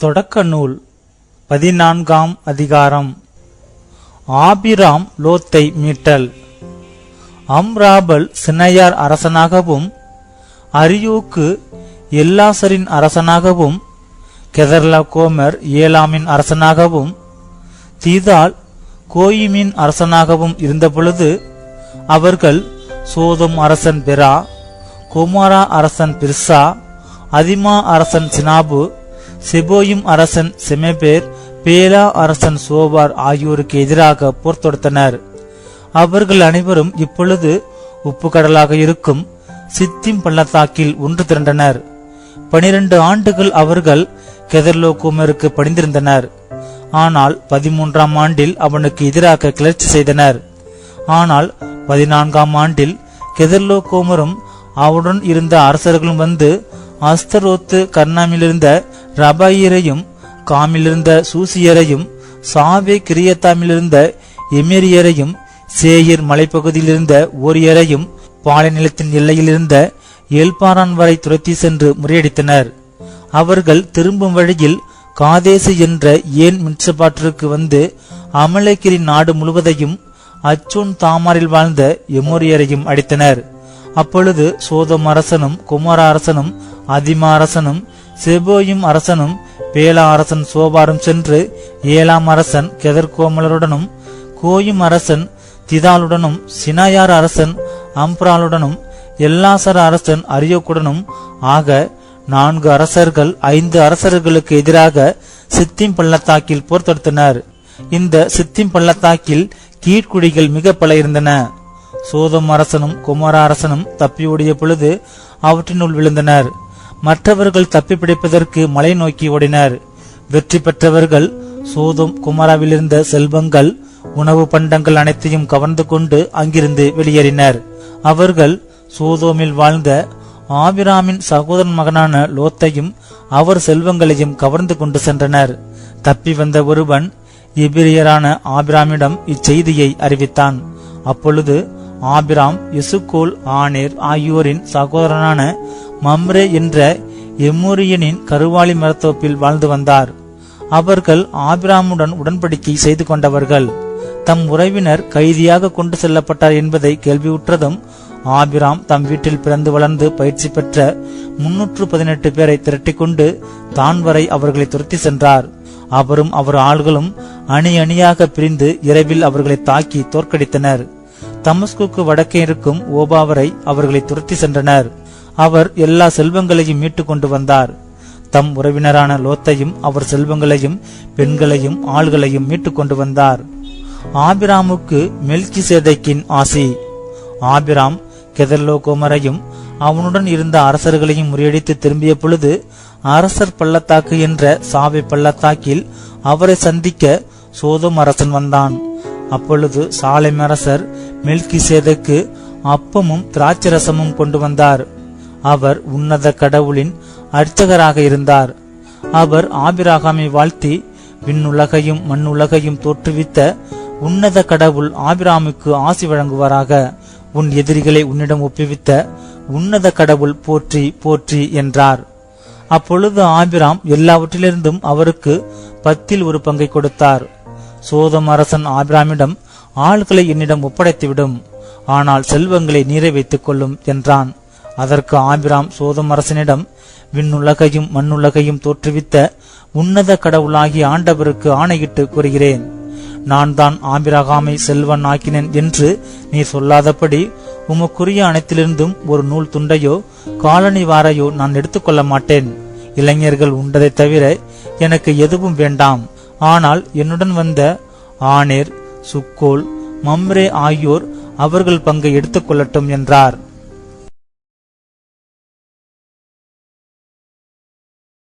தொடக்க நூல் பதினான்காம் அதிகாரம். ஆபிராம் லோத்தை மீட்டல். அம்ராபல் சினையார் அரசனாகவும் அரியூக்கு எல்லாசரின் அரசனாகவும் கெதர்லா கோமர் ஏலாமின் அரசனாகவும் தீதால் கோயிமின் அரசனாகவும் இருந்தபொழுது அவர்கள் சோதம் அரசன் பெரா குமாரா அரசன் பிர்சா அதிமா அரசன் சினாபு செபோயும் அரசன் செமபேர் பேலா அரசன் சோபார் ஆகியோருக்கு எதிராக போர் தொடுத்தனர் அவர்கள் அனைவரும் இப்பொழுது உப்பு கடலாக இருக்கும் சித்திம் பள்ளத்தாக்கில் ஒன்று திரண்டனர். பனிரெண்டு ஆண்டுகள் அவர்கள் கெதர்லோகோமருக்கு பணிந்திருந்தனர். ஆனால் பதிமூன்றாம் ஆண்டில் அவனுக்கு எதிராக கிளர்ச்சி செய்தனர். ஆனால் பதினான்காம் ஆண்டில் கெதர்லோகோமரும் அவருடன் இருந்த அரசர்களும் வந்து அஸ்தரோத்து கர்ணாமிலிருந்த ரபாயிரையும் காமிலிருந்த சூசியரையும் சாவே கிரியத்தாமிலிருந்த எமேரியரையும் சேயிர் மலைப்பகுதியிலிருந்த ஓரியரையும் பாலைநிலத்தின் எல்லையிலிருந்த எல்பாரான் வரை துரத்தி சென்று முறியடித்தனர். அவர்கள் திரும்பும் வழியில் காதேசு என்ற ஏன் மின்சபாற்றிற்கு வந்து அமலகிரி நாடு முழுவதையும் அச்சுன் தாமாரில் வாழ்ந்த எமோரியரையும் அடித்தனர். அப்பொழுது சோதம் அரசனும் குமார அரசனும் அதிமா அரசனும் செபோயும் அரசனும் பேலா அரசன் சோபாரும் சென்று ஏழாம் அரசன் கெதர்கோமலருடனும் கோயும் அரசன் திதாலுடனும் சினாயார் அரசன் அம்ப்ராலுடனும் எல்லாசர அரசன் அரியோக்குடனும் ஆக நான்கு அரசர்கள் ஐந்து அரசர்களுக்கு எதிராக சித்திம் பள்ளத்தாக்கில் போர் தொடுத்தனர். இந்த சித்திம் பள்ளத்தாக்கில் கீழ்குடிகள் மிக பல இருந்தன. சோதம் அரசனும் குமார அரசனும் தப்பியோடிய பொழுது அவற்றினுள் விழுந்தனர். மற்றவர்கள் தப்பி பிடிப்பதற்கு மலை நோக்கி ஓடினர். வெற்றி பெற்றவர்கள் சோதம் குமாராவிலிருந்த செல்வங்கள் உணவு பண்டங்கள் அனைத்தையும் கவர்ந்து கொண்டு அங்கிருந்து வெளியேறினர். அவர்கள் சோதோமில் வாழ்ந்த ஆபிராமின் சகோதரன் மகனான லோத்தையும் அவர் செல்வங்களையும் கவர்ந்து கொண்டு சென்றனர். தப்பி வந்த ஒருவன் எபிரியரான ஆபிராமிடம் இச்செய்தியை அறிவித்தான். அப்பொழுது ஆபிராம் இசுகோல் ஆனேர் ஆகியோரின் சகோதரனான மம்ரே என்ற எம்மூரியனின் கருவாளி மரத்தோப்பில் வாழ்ந்து வந்தார். அவர்கள் ஆபிராமுடன் உடன்படிக்கை செய்து கொண்டவர்கள். தம் உறவினர் கைதியாக கொண்டு செல்லப்பட்டார் என்பதை கேள்வியுற்றதும் ஆபிராம் தம் வீட்டில் பிறந்து வளர்ந்து பயிற்சி பெற்ற முன்னூற்று பதினெட்டு பேரை திரட்டிக்கொண்டு தான் வரை அவர்களை துரத்தி சென்றார். அவரும் அவர் ஆள்களும் அணி அணியாக பிரிந்து இரவில் அவர்களை தாக்கி தோற்கடித்தனர். தமஸ்குக்கு வடக்கே இருக்கும் ஓபாவரை அவர்களை துரத்தி சென்றனர். அவர் எல்லா செல்வங்களையும் மீட்டு கொண்டு வந்தார். தம் உறவினரான லோத்தையும் அவர் செல்வங்களையும் பெண்களையும் ஆள்களையும் மீட்டு கொண்டு வந்தார். ஆபிராமுக்கு மெல்கி சேதைக்கின் ஆசி. ஆபிராம் கெதர்லோகோமரையும் அவனுடன் இருந்த அரசர்களையும் முறியடித்து திரும்பிய பொழுது அரசர் பள்ளத்தாக்கு என்ற சாவை பள்ளத்தாக்கில் அவரை சந்திக்க சோதம் அரசன் வந்தான். அப்பொழுது சாலை அரசர் மெல்கி சேதைக்கு அப்பமும் திராட்சரசமும் கொண்டு வந்தார். அவர் உன்னத கடவுளின் அர்ச்சகராக இருந்தார். அவர் ஆபிராகாமை வாழ்த்தி விண்ணுலகையும் மண்ணுலகையும் தோற்றுவித்த உன்னத கடவுள் ஆபிராமுக்கு ஆசி வழங்குவாராக. உன் எதிரிகளை உன்னிடம் ஒப்புவித்த உன்னத கடவுள் போற்றி போற்றி என்றார். அப்பொழுது ஆபிராம் எல்லாவற்றிலிருந்தும் அவருக்கு பத்தில் ஒரு பங்கை கொடுத்தார். சோதம் அரசன் ஆபிராமிடம் ஆள்களை என்னிடம் ஒப்படைத்துவிடும். ஆனால் செல்வங்களை நீரை வைத்துக் கொள்ளும் என்றான். அதற்கு ஆபிராம் சோதம் அரசனிடம் விண்ணுலகையும் மண்ணுலகையும் தோற்றுவித்த உன்னத கடவுளாகிய ஆண்டவருக்கு ஆணையிட்டு கூறுகிறேன். நான் தான் ஆபிரகாமை செல்வன் ஆக்கினேன் என்று நீ சொல்லாதபடி உமக்குரிய அனைத்திலிருந்தும் ஒரு நூல் துண்டையோ காலனி வாரையோ நான் எடுத்துக்கொள்ள மாட்டேன். இளைஞர்கள் உண்டதைத் தவிர எனக்கு எதுவும் வேண்டாம். ஆனால் என்னுடன் வந்த ஆனேர் சுக்கோல் மம்ரே ஆகியோர் அவர்கள் பங்கை எடுத்துக்கொள்ளட்டும் என்றார்.